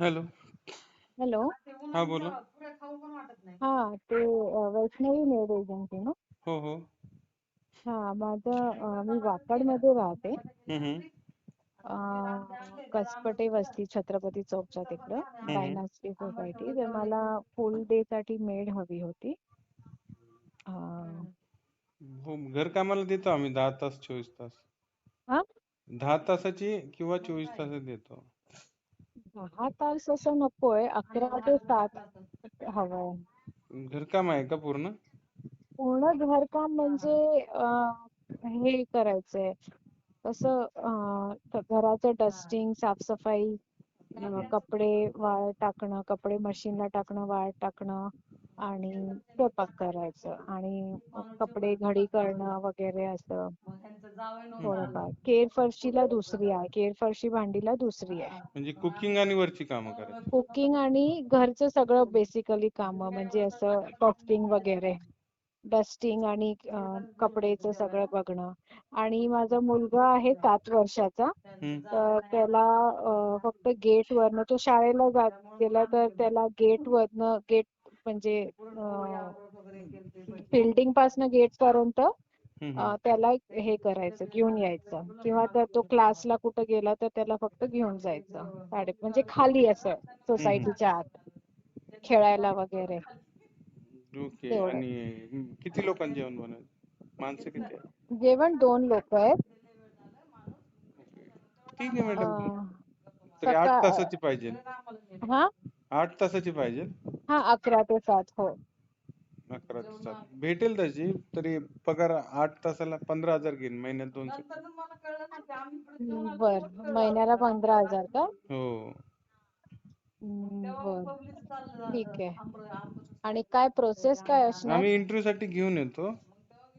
Hello. Hello. हा बोला. हा ते अ, वैष्णवी मेड एजन्सी ना? हो हो. हा माझं अ, मी वाकडमध्ये राहते. हम्म, हम्म. अ, कसपटे वस्ती छत्रपती चौकच्या तिकडं हम्म. डायनास्टी सोसायटी तर मला फुल डे साठी मेड हवी होती. अ, हो घरकामाला देतो आम्ही दहा तास चोवीस तास. हा? दहा तासाची किंवा चोवीस तासाची देतो. दहा तास असं नकोय अकरा ते सात. हवंय. घरकाम आहे का पूर्ण? पूर्ण घरकाम म्हणजे अ, हे करायचंय. कसं अ, घराचं डस्टिंग साफसफाई कपडे वाळत टाकणं कपडे मशीनला टाकणं वाळत टाकणं. आणि स्वयंपाक करायचं आणि कपडे घडी करणं वगैरे असं. थोडंफार. केर फरशीला दुसरी आहे. केर फरशी भांडीला दुसरी आहे. म्हणजे कुकिंग आणि वरची कामं करायची. कुकिंग आणि घरचं सगळं बेसिकली कामं म्हणजे असं टॉस्टिंग वगैरे. डस्टिंग आणि कपडेचं सगळं बघणं. आणि माझा मुलगा आहे सात वर्षाचा. तर त्याला फक्त गेट वरनं तो शाळेला जात गेला तर त्याला गेट वरनं गेट म्हणजे बिल्डिंग पासनं गेट पर्यंत. त्याला हे करायचं घेऊन यायचं. किंवा तर तो क्लासला कुठं गेला तर त्याला फक्त घेऊन जायचं. साडे म्हणजे खाली असं सोसायटीच्या आत. खेळायला वगैरे. ओके आणि किती लोकांचे जेवण माणसं किती जेवण दोन लोक आहेत. ठीक आहे मॅडम. अ, तरी आठ सकाळ तासाची पाहिजे हा? आठ तासाची पाहिजे? हा अकरा ते सात हो. अकरा ते सात. भेटेल तशी तरी पगार आठ तासाला पंधरा हजार घेईन महिन्यात दोनशे. बर महिन्याला पंधरा हजार का? हो. बर. ठीक आहे. आणि काय प्रोसेस काय असणार? आम्ही इंटरव्ह्यू साठी घेऊन येतो.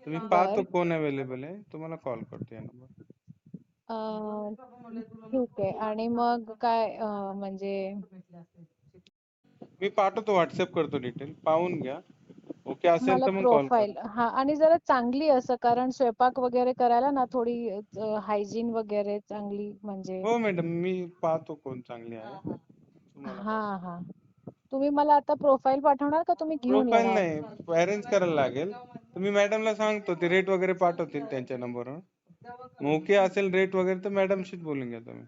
तुम्ही पाहतो कोण अवेलेबल आहे. तुम्हाला कॉल करतो या नंबर अं, ठीक आहे. आणि मग काय अं, म्हणजे? मी पाठवतो व्हॉट्सअप करतो डिटेल पाहून घ्या. ओके असेल मला तर मग कॉल प्रोफाईल हा आणि जरा चांगली असं कारण स्वयंपाक वगैरे करायला ना थोडी हायजीन वगैरे चांगली म्हणजे हो मॅडम मी पाहतो कोण चांगली आहे. हा. हा. तुम्ही मला आता प्रोफाईल पाठवणार का तुम्ही घेऊन प्रोफाईल येणार? नाही. अरेंज करायला लागेल. तुम्ही मॅडमला सांगतो ते रेट वगैरे पाठवतील त्यांच्या नंबरवर ओके असेल रेट वगैरे तर मॅडमशीच बोलून घ्या तुम्ही.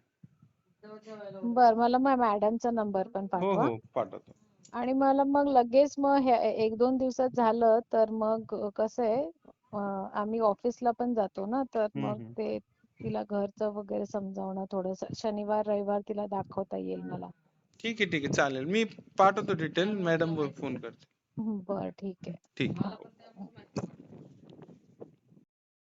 बर मला मग मॅडमचा नंबर पण हो पाठवा. हो पाठवतो. आणि मला मग लगेच मग हे एक दोन दिवसात झालं तर मग कसं आहे अं, आम्ही ऑफिसला पण जातो ना तर हम्म, मग हम्म. ते तिला घरचं वगैरे समजावणं थोडंसं शनिवार रविवार तिला दाखवता येईल मला. ठीक आहे ठीक आहे चालेल. मी पाठवतो डिटेल मॅडम फोन करते. हं, बरं ठीक आहे. ठीक. आहे